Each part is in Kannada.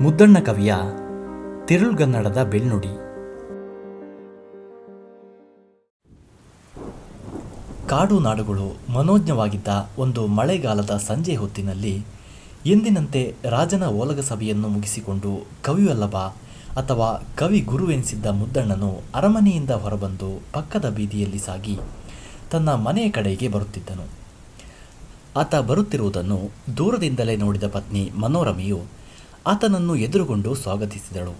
ಮುದ್ದಣ್ಣ ಕವಿಯ ತಿರುಳ್ಗನ್ನಡದ ಬೆಳ್ನುಡಿ. ಕಾಡು ನಾಡುಗಳು ಮನೋಜ್ಞವಾಗಿದ್ದ ಒಂದು ಮಳೆಗಾಲದ ಸಂಜೆ ಹೊತ್ತಿನಲ್ಲಿ ಎಂದಿನಂತೆ ರಾಜನ ಓಲಗ ಸಭೆಯನ್ನು ಮುಗಿಸಿಕೊಂಡು ಕವಿವಲ್ಲಭ ಅಥವಾ ಕವಿ ಗುರುವೆನಿಸಿದ್ದ ಮುದ್ದಣ್ಣನು ಅರಮನೆಯಿಂದ ಹೊರಬಂದು ಪಕ್ಕದ ಬೀದಿಯಲ್ಲಿ ಸಾಗಿ ತನ್ನ ಮನೆಯ ಕಡೆಗೆ ಬರುತ್ತಿದ್ದನು. ಆತ ಬರುತ್ತಿರುವುದನ್ನು ದೂರದಿಂದಲೇ ನೋಡಿದ ಪತ್ನಿ ಮನೋರಮೆಯು ಆತನನ್ನು ಎದುರುಗೊಂಡು ಸ್ವಾಗತಿಸಿದಳು.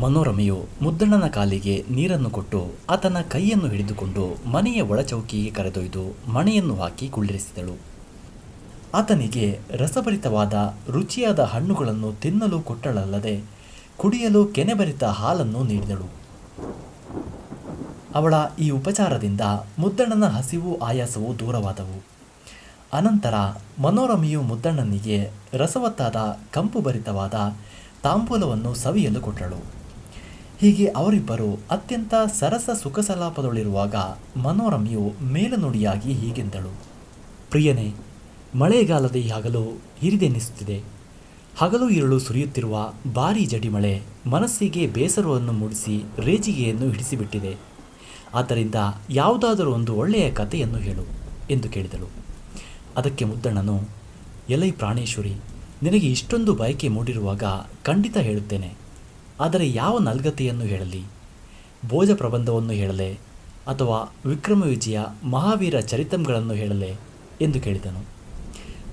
ಮನೋರಮೆಯು ಮುದ್ದಣ್ಣನ ಕಾಲಿಗೆ ನೀರನ್ನು ಕೊಟ್ಟು ಆತನ ಕೈಯನ್ನು ಹಿಡಿದುಕೊಂಡು ಮನೆಯ ಒಳಚೌಕಿಗೆ ಕರೆದೊಯ್ದು ಮಣೆಯನ್ನು ಹಾಕಿ ಕುಳ್ಳಿರಿಸಿದಳು. ಆತನಿಗೆ ರಸಭರಿತವಾದ ರುಚಿಯಾದ ಹಣ್ಣುಗಳನ್ನು ತಿನ್ನಲು ಕೊಟ್ಟಳಲ್ಲದೆ ಕುಡಿಯಲು ಕೆನೆಬರಿತ ಹಾಲನ್ನು ನೀಡಿದಳು. ಅವಳ ಈ ಉಪಚಾರದಿಂದ ಮುದ್ದಣ್ಣನ ಹಸಿವು ಆಯಾಸವು ದೂರವಾದವು. ಅನಂತರ ಮನೋರಮೆಯು ಮುದ್ದಣ್ಣನಿಗೆ ರಸವತ್ತಾದ ಕಂಪು ಭರಿತವಾದ ತಾಂಬೂಲವನ್ನು ಸವಿಯಲು ಕೊಟ್ಟಳು. ಹೀಗೆ ಅವರಿಬ್ಬರು ಅತ್ಯಂತ ಸರಸ ಸುಖಸಲಾಪದೊಳಿರುವಾಗ ಮನೋರಮೆಯು ಮೇಲುನುಡಿಯಾಗಿ ಹೀಗೆಂದಳು. ಪ್ರಿಯನೇ, ಮಳೆಗಾಲದ ಈ ಹಗಲು ಹಿರಿದೆನ್ನಿಸುತ್ತಿದೆ ಹಗಲು ಇರುಳು ಸುರಿಯುತ್ತಿರುವ ಭಾರೀ ಜಡಿಮಳೆ ಮನಸ್ಸಿಗೆ ಬೇಸರವನ್ನು ಮೂಡಿಸಿ ರೇಜಿಗೆಯನ್ನು ಹಿಡಿಸಿಬಿಟ್ಟಿದೆ. ಆದ್ದರಿಂದ ಯಾವುದಾದರೂ ಒಂದು ಒಳ್ಳೆಯ ಕಥೆಯನ್ನು ಹೇಳು ಎಂದು ಕೇಳಿದಳು. ಅದಕ್ಕೆ ಮುದ್ದಣ್ಣನು, ಎಲೈ ಪ್ರಾಣೇಶ್ವರಿ, ನಿನಗೆ ಇಷ್ಟೊಂದು ಬಯಕೆ ಮೂಡಿರುವಾಗ ಖಂಡಿತ ಹೇಳುತ್ತೇನೆ. ಆದರೆ ಯಾವ ನಲ್ಗತೆಯನ್ನು ಹೇಳಲಿ? ಭೋಜ ಪ್ರಬಂಧವನ್ನು ಹೇಳಲೆ ಅಥವಾ ವಿಕ್ರಮ ವಿಜಯ ಮಹಾವೀರ ಚರಿತಂಗಳನ್ನು ಹೇಳಲೆ? ಎಂದು ಕೇಳಿದನು.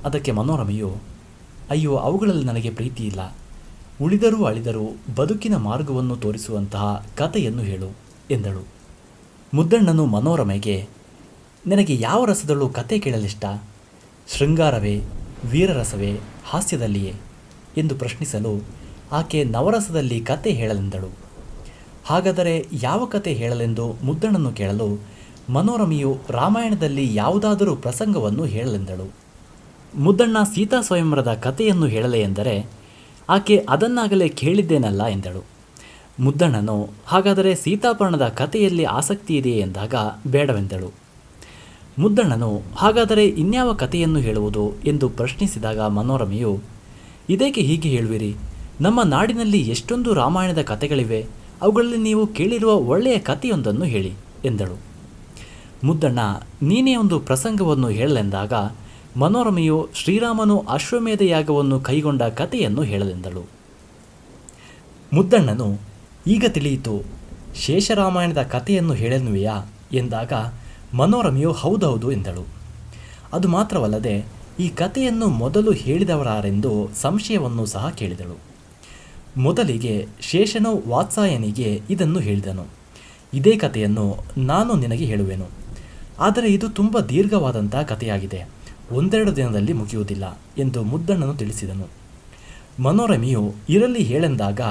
ಅದಕ್ಕೆ ಮನೋರಮೆಯು, ಅಯ್ಯೋ, ಅವುಗಳಲ್ಲಿ ನನಗೆ ಪ್ರೀತಿ ಇಲ್ಲ ಉಳಿದರೂ ಅಳಿದರೂ ಬದುಕಿನ ಮಾರ್ಗವನ್ನು ತೋರಿಸುವಂತಹ ಕಥೆಯನ್ನು ಹೇಳು, ಎಂದಳು. ಮುದ್ದಣ್ಣನು ಮನೋರಮೆಗೆ, ನಿನಗೆ ಯಾವ ರಸದಳು ಕತೆ ಕೇಳಲಿಷ್ಟ? ಶೃಂಗಾರವೇ, ವೀರರಸವೇ, ಹಾಸ್ಯದಲ್ಲಿಯೇ ಎಂದು ಪ್ರಶ್ನಿಸಲು ಆಕೆ ನವರಸದಲ್ಲಿ ಕತೆ ಹೇಳಲೆಂದಳು. ಹಾಗಾದರೆ ಯಾವ ಕತೆ ಹೇಳಲೆಂದು ಮುದ್ದಣ್ಣನು ಕೇಳಲು ಮನೋರಮೆಯು ರಾಮಾಯಣದಲ್ಲಿ ಯಾವುದಾದರೂ ಪ್ರಸಂಗವನ್ನು ಹೇಳಲೆಂದಳು. ಮುದ್ದಣ್ಣ ಸೀತಾ ಸ್ವಯಂವರದ ಕಥೆಯನ್ನು ಹೇಳಲೆ ಎಂದರೆ ಆಕೆ ಅದನ್ನಾಗಲೇ ಕೇಳಿದ್ದೇನಲ್ಲ ಎಂದಳು. ಮುದ್ದಣ್ಣನು, ಹಾಗಾದರೆ ಸೀತಾಪರ್ಣದ ಕಥೆಯಲ್ಲಿ ಆಸಕ್ತಿ ಇದೆಯೇ ಎಂದಾಗ ಬೇಡವೆಂದಳು. ಮುದ್ದಣ್ಣನು, ಹಾಗಾದರೆ ಇನ್ಯಾವ ಕಥೆಯನ್ನು ಹೇಳುವುದು ಎಂದು ಪ್ರಶ್ನಿಸಿದಾಗ ಮನೋರಮೆಯು ಇದಕ್ಕೆ ಹೀಗೆ ಹೇಳುವಿರಿ? ನಮ್ಮ ನಾಡಿನಲ್ಲಿ ಎಷ್ಟೊಂದು ರಾಮಾಯಣದ ಕಥೆಗಳಿವೆ, ಅವುಗಳಲ್ಲಿ ನೀವು ಕೇಳಿರುವ ಒಳ್ಳೆಯ ಕಥೆಯೊಂದನ್ನು ಹೇಳಿ, ಎಂದಳು. ಮುದ್ದಣ್ಣ, ನೀನೇ ಒಂದು ಪ್ರಸಂಗವನ್ನು ಹೇಳಲೆಂದಾಗ, ಮನೋರಮೆಯು ಶ್ರೀರಾಮನು ಅಶ್ವಮೇಧ ಯಾಗವನ್ನು ಕೈಗೊಂಡ ಕಥೆಯನ್ನು ಹೇಳಲೆಂದಳು. ಮುದ್ದಣ್ಣನು, ಈಗ ತಿಳಿಯಿತು, ಶೇಷರಾಮಾಯಣದ ಕಥೆಯನ್ನು ಹೇಳನುವೆಯಾ ಎಂದಾಗ ಮನೋರಮೆಯು ಹೌದೌದು ಎಂದಳು. ಅದು ಮಾತ್ರವಲ್ಲದೆ ಈ ಕಥೆಯನ್ನು ಮೊದಲು ಹೇಳಿದವರಾರೆಂದು ಸಂಶಯವನ್ನು ಸಹ ಕೇಳಿದಳು. ಮೊದಲಿಗೆ ಶೇಷನು ವಾತ್ಸಾಯನಿಗೆ ಇದನ್ನು ಹೇಳಿದನು. ಇದೇ ಕಥೆಯನ್ನು ನಾನು ನಿನಗೆ ಹೇಳುವೆನು. ಆದರೆ ಇದು ತುಂಬ ದೀರ್ಘವಾದಂಥ ಕಥೆಯಾಗಿದೆ. ಒಂದೆರಡು ದಿನದಲ್ಲಿ ಮುಗಿಯುವುದಿಲ್ಲ ಎಂದು ಮುದ್ದಣ್ಣನು ತಿಳಿಸಿದನು. ಮನೋರಮಿಯು ಇರಲಿ ಹೇಳೆಂದಾಗ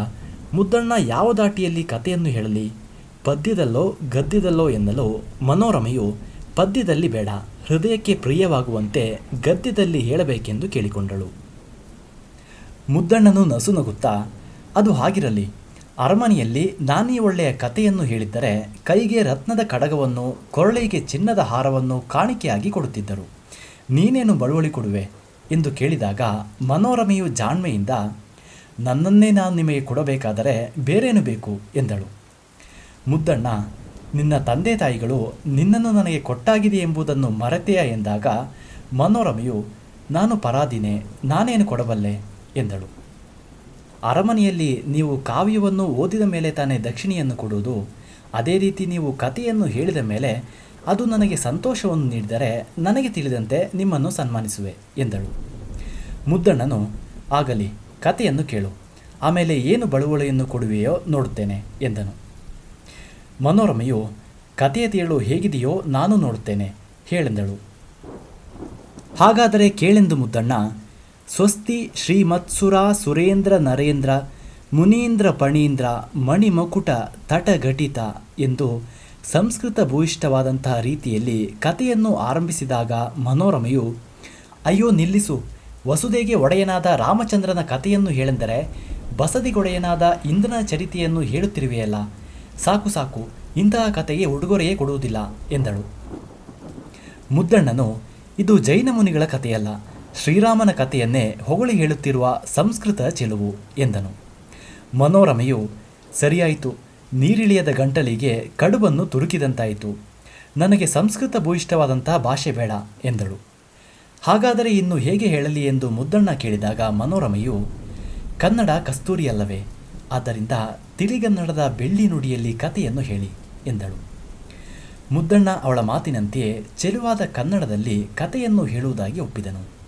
ಮುದ್ದಣ್ಣ ಯಾವ ದಾಟಿಯಲ್ಲಿ ಕಥೆಯನ್ನು ಹೇಳಲಿ? ಪದ್ಯದಲ್ಲೋ, ಗದ್ಯದಲ್ಲೋ ಎನ್ನಲು ಮನೋರಮೆಯು ಪದ್ಯದಲ್ಲಿ ಬೇಡ, ಹೃದಯಕ್ಕೆ ಪ್ರಿಯವಾಗುವಂತೆ ಗದ್ಯದಲ್ಲಿ ಹೇಳಬೇಕೆಂದು ಕೇಳಿಕೊಂಡಳು. ಮುದ್ದಣ್ಣನು ನಸುನಗುತ್ತಾ ಅದು ಹಾಗಿರಲಿ, ಅರಮನೆಯಲ್ಲಿ ನಾನೀ ಒಳ್ಳೆಯ ಕಥೆಯನ್ನು ಹೇಳಿದ್ದರೆ ಕೈಗೆ ರತ್ನದ ಕಡಗವನ್ನು, ಕೊರಳಿಗೆ ಚಿನ್ನದ ಹಾರವನ್ನು ಕಾಣಿಕೆಯಾಗಿ ಕೊಡುತ್ತಿದ್ದರು. ನೀನೇನು ಬಳುವಳಿ ಕೊಡುವೆ? ಎಂದು ಕೇಳಿದಾಗ ಮನೋರಮೆಯು ಜಾಣ್ಮೆಯಿಂದ, ನನ್ನನ್ನೇ ನಾನು ನಿಮಗೆ ಕೊಡಬೇಕಾದರೆ ಬೇರೇನು ಬೇಕು? ಎಂದಳು. ಮುದ್ದಣ್ಣ, ನಿನ್ನ ತಂದೆ ತಾಯಿಗಳು ನಿನ್ನನ್ನು ನನಗೆ ಕೊಟ್ಟಾಗಿದೆ ಎಂಬುದನ್ನು ಮರೆತೆಯ ಎಂದಾಗ, ಮನೋರಮೆಯು, ನಾನು ಪರಾದಿನೆ ನಾನೇನು ಕೊಡಬಲ್ಲೆ, ಎಂದಳು. ಅರಮನೆಯಲ್ಲಿ ನೀವು ಕಾವ್ಯವನ್ನು ಓದಿದ ಮೇಲೆ ತಾನೇ ದಕ್ಷಿಣೆಯನ್ನು ಕೊಡುವುದು, ಅದೇ ರೀತಿ ನೀವು ಕಥೆಯನ್ನು ಹೇಳಿದ ಮೇಲೆ ಅದು ನನಗೆ ಸಂತೋಷವನ್ನು ನೀಡಿದರೆ ನನಗೆ ತಿಳಿದಂತೆ ನಿಮ್ಮನ್ನು ಸನ್ಮಾನಿಸುವೆ, ಎಂದಳು. ಮುದ್ದಣ್ಣನು, ಆಗಲಿ, ಕಥೆಯನ್ನು ಕೇಳು, ಆಮೇಲೆ ಏನು ಬಳುವಳಿಯನ್ನು ಕೊಡುವೆಯೋ ನೋಡುತ್ತೇನೆ, ಎಂದನು. ಮನೋರಮೆಯು ಕಥೆಯ ತೇಳು ಹೇಗಿದೆಯೋ ನಾನು ನೋಡುತ್ತೇನೆ, ಹೇಳೆಂದಳು. ಹಾಗಾದರೆ ಕೇಳೆಂದು ಮುದ್ದಣ್ಣ, ಸ್ವಸ್ತಿ ಶ್ರೀಮತ್ಸುರ ಸುರೇಂದ್ರ ನರೇಂದ್ರ, ಮುನೀಂದ್ರ ಪಣೀಂದ್ರ ಮಣಿಮಕುಟ ತಟಘಟಿತ ಎಂದು ಸಂಸ್ಕೃತ ಭೂಯಿಷ್ಠವಾದಂತಹ ರೀತಿಯಲ್ಲಿ ಕಥೆಯನ್ನು ಆರಂಭಿಸಿದಾಗ ಮನೋರಮೆಯು, ಅಯ್ಯೋ ನಿಲ್ಲಿಸು, ವಸುದೆಗೆ ಒಡೆಯನಾದ ರಾಮಚಂದ್ರನ ಕಥೆಯನ್ನು ಹೇಳೆಂದರೆ ಬಸದಿಗೊಡೆಯನಾದ ಇಂದ್ರನ ಚರಿತೆಯನ್ನು ಹೇಳುತ್ತಿರುವೆಯಲ್ಲ ಸಾಕು ಸಾಕು, ಇಂತಹ ಕಥೆಗೆ ಉಡುಗೊರೆಯೇ ಕೊಡುವುದಿಲ್ಲ ಎಂದಳು. ಮುದ್ದಣ್ಣನು, ಇದು ಜೈನ ಮುನಿಗಳ ಕಥೆಯಲ್ಲ, ಶ್ರೀರಾಮನ ಕಥೆಯನ್ನೇ ಹೊಗಳಿ ಹೇಳುತ್ತಿರುವ ಸಂಸ್ಕೃತ ಚೆಲುವು ಎಂದನು. ಮನೋರಮೆಯು, ಸರಿಯಾಯಿತು, ನೀರಿಳಿಯದ ಗಂಟಲಿಗೆ ಕಡುಬನ್ನು ತುರುಕಿದಂತಾಯಿತು. ನನಗೆ ಸಂಸ್ಕೃತ ಭೂಯಿಷ್ಠವಾದಂತಹ ಭಾಷೆ ಬೇಡ ಎಂದಳು. ಹಾಗಾದರೆ ಇನ್ನು ಹೇಗೆ ಹೇಳಲಿ ಎಂದು ಮುದ್ದಣ್ಣ ಕೇಳಿದಾಗ ಮನೋರಮೆಯು, ಕನ್ನಡ ಕಸ್ತೂರಿಯಲ್ಲವೇ ಆದ್ದರಿಂದ ತಿಳಿಗನ್ನಡದ ಬೆಳ್ಳಿ ನುಡಿಯಲ್ಲಿ ಕಥೆಯನ್ನು ಹೇಳಿ ಎಂದಳು. ಮುದ್ದಣ್ಣ ಅವಳ ಮಾತಿನಂತೆಯೇ ಚೆಲುವಾದ ಕನ್ನಡದಲ್ಲಿ ಕಥೆಯನ್ನು ಹೇಳುವುದಾಗಿ ಒಪ್ಪಿದನು.